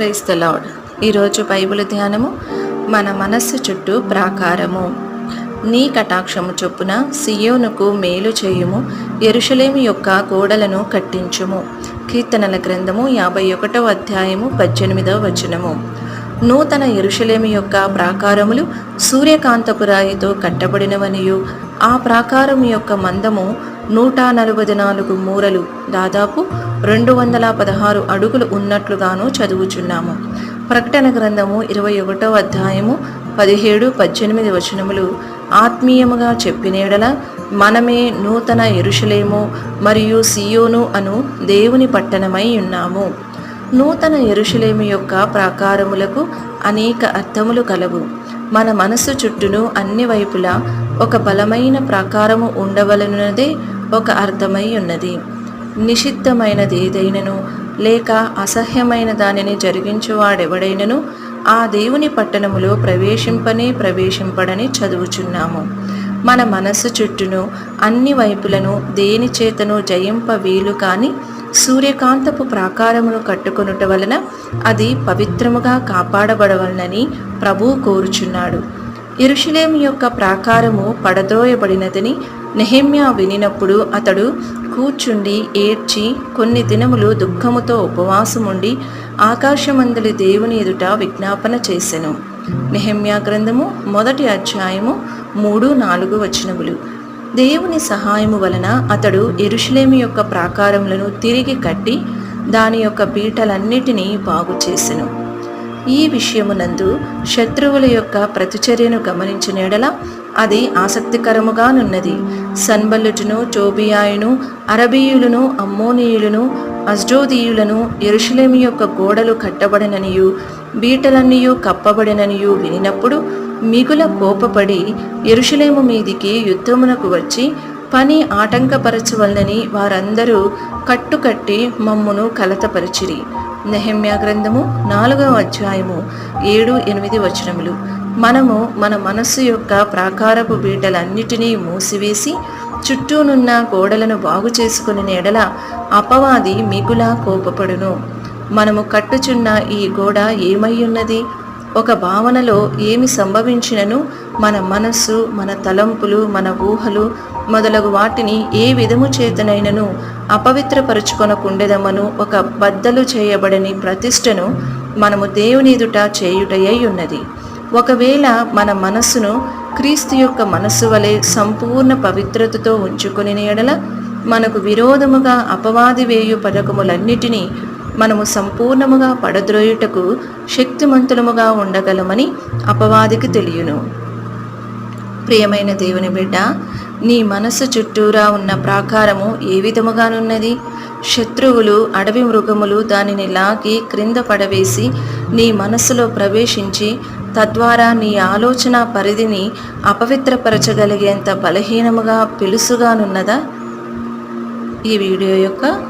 Price the Lord ఈరోజు Bible ధ్యానము మన మనస్సు చుట్టూ ప్రాకారము. నీ కటాక్షము చొప్పున సియోనుకు మేలు చేయుము ఎరుషలేము యొక్క గోడలను కట్టించుము. కీర్తనల గ్రంథము యాభై ఒకటవ అధ్యాయము పద్దెనిమిదవ వచనము. నూతన ఎరుషలేము యొక్క ప్రాకారములు సూర్యకాంతపు రాయితో కట్టబడినవనియు. ఆ ప్రాకారం యొక్క మందము నూట నలభై నాలుగు మూరలు. దాదాపు రెండు వందల పదహారు అడుగులు ఉన్నట్లుగాను చదువుచున్నాము. ప్రకటన గ్రంథము ఇరవై ఒకటో అధ్యాయము పదిహేడు పద్దెనిమిది వచనములు ఆత్మీయముగా చెప్పినేడల మనమే నూతన ఎరుషలేము మరియు సియోను అను దేవుని పట్టణమై ఉన్నాము. నూతన ఎరుషులేమి యొక్క ప్రాకారములకు అనేక అర్థములు కలవు. మన మనసు చుట్టూను అన్ని వైపులా ఒక బలమైన ప్రాకారము ఉండవలనదే ఒక అర్థమై ఉన్నది. నిషిద్ధమైనది ఏదైనను లేక అసహ్యమైన దానిని జరిగించువాడెవడైనను ఆ దేవుని పట్టణములో ప్రవేశింపనే ప్రవేశింపడని చదువుచున్నాము. మన మనస్సు చుట్టూను అన్ని వైపులను దేని చేతను జయింప వీలు కాని సూర్యకాంతపు ప్రాకారమును కట్టుకొనుట వలన అది పవిత్రముగా కాపాడబడవలనని ప్రభువు కోరుచున్నాడు. ఇరుషులేము యొక్క ప్రాకారము పడద్రోయబడినదని నెహెమ్యా వినినప్పుడు అతడు కూర్చుండి ఏడ్చి కొన్ని దినములు దుఃఖముతో ఉపవాసముండి ఆకాశమందలి దేవుని ఎదుట విజ్ఞాపన చేసెను. నెహమ్యా గ్రంథము మొదటి అధ్యాయము మూడు నాలుగు వచనములు. దేవుని సహాయము వలన అతడు ఎరుషులేమి యొక్క ప్రాకారములను తిరిగి కట్టి దాని యొక్క పీటలన్నిటినీ బాగు చేసెను. ఈ విషయమునందు శత్రువుల యొక్క ప్రతిచర్యను గమనించిన అది ఆసక్తికరముగానున్నది. సన్బల్లుటును టోబియాయును అరబీయులను అమ్మోనీయులను అజ్డోదీయులను ఎరుషులేమి యొక్క గోడలు కట్టబడిననియు బీటలన్నీయు కప్పబడిననియు వినినప్పుడు మిగుల కోపపడి ఎరుషులేము మీదికి యుద్ధమునకు వచ్చి పని ఆటంకపరచవలనని వారందరూ కట్టుకట్టి మమ్మును కలతపరిచిరి. నెహమ్యా గ్రంథము నాలుగవ అధ్యాయము ఏడు ఎనిమిది వచనములు. మనము మన మనస్సు యొక్క ప్రాకారపు బీటలన్నిటినీ మూసివేసి చుట్టూనున్న గోడలను బాగు చేసుకుని నెడల అపవాది మిగులా కోపపడును. మనము కట్టుచున్న ఈ గోడ ఏమయ్యున్నది ఒక భావనలో ఏమి సంభవించినను మన మనస్సు మన తలంపులు మన ఊహలు మొదలగు వాటిని ఏ విధము చేతనైనను అపవిత్రపరుచుకొనకుండెదమను ఒక బద్దలు చేయబడని ప్రతిష్టను మనము దేవుని ఎదుట చేయుటయ్యై ఉన్నది ఒకవేళ మన మనస్సును క్రీస్తు యొక్క మనస్సు వలె సంపూర్ణ పవిత్రతతో ఉంచుకుని ఎడల మనకు విరోధముగా అపవాది వేయు పథకములన్నిటినీ మనము సంపూర్ణముగా పడద్రోయుటకు శక్తిమంతులముగా ఉండగలమని అపవాదికి తెలియను. ప్రియమైన దేవుని బిడ్డ నీ మనసు చుట్టూరా ఉన్న ప్రాకారము ఏ విధముగానున్నది? శత్రువులు అడవి మృగములు దానిని లాగి క్రింద పడవేసి నీ మనస్సులో ప్రవేశించి తద్వారా నీ ఆలోచన పరిధిని అపవిత్రపరచగలిగేంత బలహీనముగా పిలుసుగానున్నదా? ఈ వీడియో యొక్క